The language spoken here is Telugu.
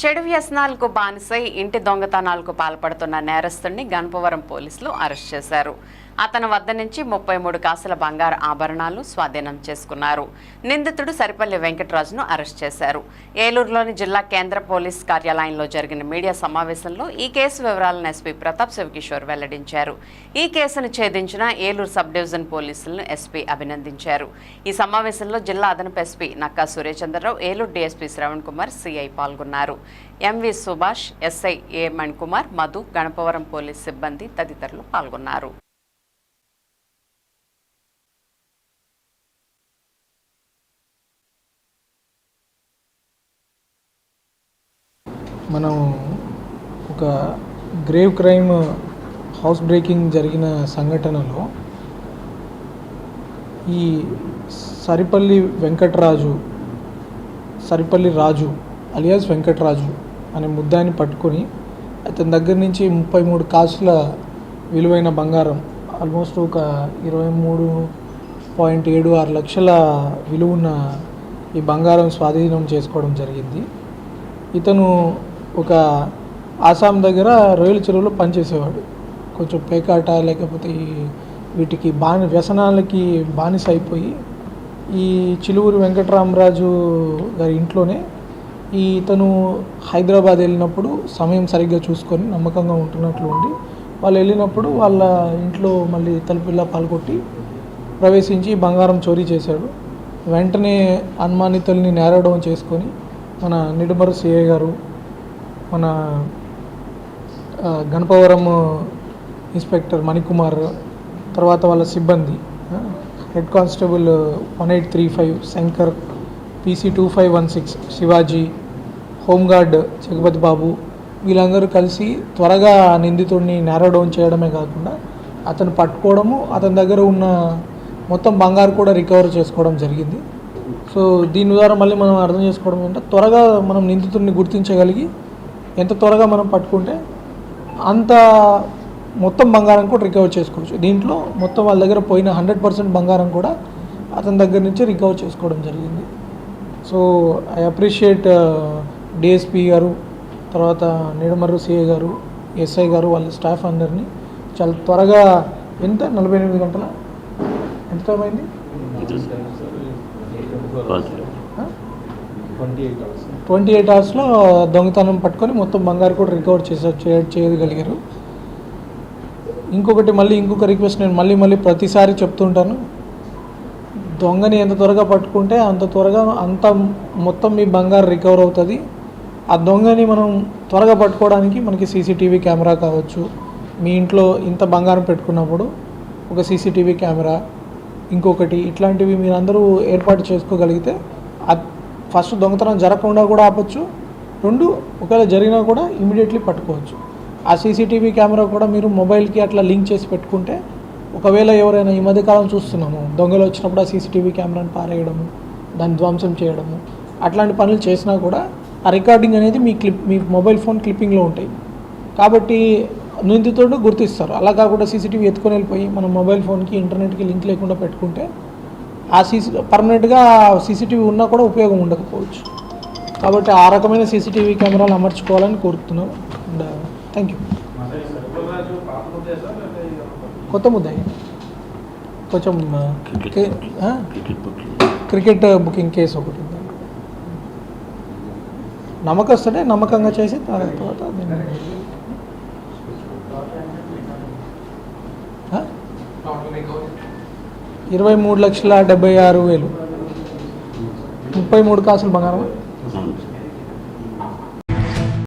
చెడు వ్యసనాలకు బానిసై ఇంటి దొంగతనాలకు పాల్పడుతున్న నేరస్తుడిని గణపవరం పోలీసులు అరెస్ట్ చేశారు. అతని వద్ద నుంచి ముప్పై మూడు కాసుల బంగారు ఆభరణాలు స్వాధీనం చేసుకున్నారు. నిందితుడు సరిపల్లి వెంకటరాజును అరెస్ట్ చేశారు. ఏలూరులోని జిల్లా కేంద్ర పోలీస్ కార్యాలయంలో జరిగిన మీడియా సమావేశంలో ఈ కేసు వివరాలను ఎస్పీ ప్రతాప్ శివకిషోర్ వెల్లడించారు. ఈ కేసును ఛేదించిన ఏలూరు సబ్ డివిజన్ పోలీసులను ఎస్పీ అభినందించారు. ఈ సమావేశంలో జిల్లా అదనపు SP Nakka Suryachandrarao Eluru DSP Shravan Kumar CI పాల్గొన్నారు. MV Subhash SI A Manikumar Madhu Ganapavaram police సిబ్బంది తదితరులు పాల్గొన్నారు. మనం ఒక గ్రేవ్ క్రైమ్ హౌస్ బ్రేకింగ్ జరిగిన సంఘటనలో ఈ సరిపల్లి వెంకటరాజు సరిపల్లి రాజు అలియాస్ వెంకటరాజు అనే ముద్దాయిని పట్టుకొని అతని దగ్గర నుంచి ముప్పై మూడు కాసుల విలువైన బంగారం ఆల్మోస్ట్ ఒక ఇరవై మూడు పాయింట్ ఏడు ఆరు లక్షల విలువ ఉన్న ఈ బంగారం స్వాధీనం చేసుకోవడం జరిగింది. ఇతను ఒక ఆసాం దగ్గర రొయ్యల చెరువులో పనిచేసేవాడు. కొంచెం పేకాట లేకపోతే ఈ వీటికి బాని వ్యసనాలకి బానిస అయిపోయి ఈ చిలువురు వెంకటరామరాజు గారి ఇంట్లోనే ఈ ఇతను హైదరాబాద్ వెళ్ళినప్పుడు సమయం సరిగ్గా చూసుకొని నమ్మకంగా ఉంటున్నట్లు ఉండి వాళ్ళు వెళ్ళినప్పుడు వాళ్ళ ఇంట్లో మళ్ళీ తలుపులా పాల్గొట్టి ప్రవేశించి బంగారం చోరీ చేశాడు. వెంటనే అనుమానితుల్ని నేరడం చేసుకొని మన నిడుమరు సిఐ గారు మన గణపవరం ఇన్స్పెక్టర్ మణికుమార్ తర్వాత వాళ్ళ సిబ్బంది head constable one eight three five Shankar PC two five one six Shivaji home guard Jagapathi Babu వీళ్ళందరూ కలిసి త్వరగా నిందితుడిని నేరో డౌన్ చేయడమే కాకుండా అతను పట్టుకోవడము అతని దగ్గర ఉన్న మొత్తం బంగారు కూడా రికవర్ చేసుకోవడం జరిగింది. సో దీని ద్వారా మళ్ళీ మనం అర్థం చేసుకోవడం ఏంటంటే త్వరగా మనం నిందితుడిని గుర్తించగలిగి ఎంత త్వరగా మనం పట్టుకుంటే అంత మొత్తం బంగారం కూడా రికవర్ చేసుకోవచ్చు. దీంట్లో మొత్తం వాళ్ళ దగ్గర పోయిన హండ్రెడ్ పర్సెంట్ బంగారం కూడా అతని దగ్గర నుంచి రికవర్ చేసుకోవడం జరిగింది. సో ఐ అప్రిషియేట్ డిఎస్పి గారు తర్వాత నీడమర్రు సిఐ గారు ఎస్ఐ గారు వాళ్ళ స్టాఫ్ అందరినీ. చాలా త్వరగా ఎంత? నలభై ఎనిమిది గంటల? ఎంత టైం అయింది? ట్వంటీ ఎయిట్ అవర్స్లో దొంగతనం పట్టుకొని మొత్తం బంగారు కూడా రికవర్ చేసే చేయగలిగారు. ఇంకొకటి మళ్ళీ ఇంకొక రిక్వెస్ట్ నేను మళ్ళీ మళ్ళీ ప్రతిసారి చెప్తుంటాను దొంగని ఎంత త్వరగా పట్టుకుంటే అంత త్వరగా అంత మొత్తం మీ బంగారు రికవర్ అవుతుంది. ఆ దొంగని మనం త్వరగా పట్టుకోవడానికి మనకి సీసీటీవీ కెమెరా కావచ్చు. మీ ఇంట్లో ఇంత బంగారం పెట్టుకున్నప్పుడు ఒక సీసీటీవీ కెమెరా ఇంకొకటి ఇట్లాంటివి మీరందరూ ఏర్పాటు చేసుకోగలిగితే ఫస్ట్ దొంగతనం జరగకుండా కూడా ఆపచ్చు. రెండు ఒకవేళ జరిగినా కూడా ఇమీడియట్లీ పట్టుకోవచ్చు. ఆ సీసీటీవీ కెమెరా కూడా మీరు మొబైల్కి అట్లా లింక్ చేసి పెట్టుకుంటే ఒకవేళ ఎవరైనా ఈ మధ్యకాలం చూస్తున్నాము దొంగలు వచ్చినప్పుడు ఆ సీసీటీవీ కెమెరాను పారేయడము దాన్ని ధ్వంసం చేయడము అట్లాంటి పనులు చేసినా కూడా ఆ రికార్డింగ్ అనేది మీ క్లిప్ మీ మొబైల్ ఫోన్ క్లిప్పింగ్లో ఉంటాయి. కాబట్టి నిందితుడు గుర్తిస్తారు. అలా కాకుండా సీసీటీవీ ఎత్తుకొని వెళ్ళిపోయి మన మొబైల్ ఫోన్కి ఇంటర్నెట్కి లింక్ లేకుండా పెట్టుకుంటే ఆ సీసీ పర్మనెంట్గా సీసీటీవీ ఉన్నా కూడా ఉపయోగం ఉండకపోవచ్చు. కాబట్టి ఆ రకమైన సీసీటీవీ కెమెరాలు అమర్చుకోవాలని కోరుతున్నాను. అండ్ థ్యాంక్ యూ కొత్త ముద్ద. కొంచెం ఆ? Cricket booking. కేసు ఒకటి ఉంది. నమ్మకస్తుడే నమ్మకంగా చేసి దాని తర్వాత దీన్ని- ఆ? ఇరవై మూడు లక్షల డెబ్బై ఆరు వేలు. ముప్పై మూడు కాసులు బంగారం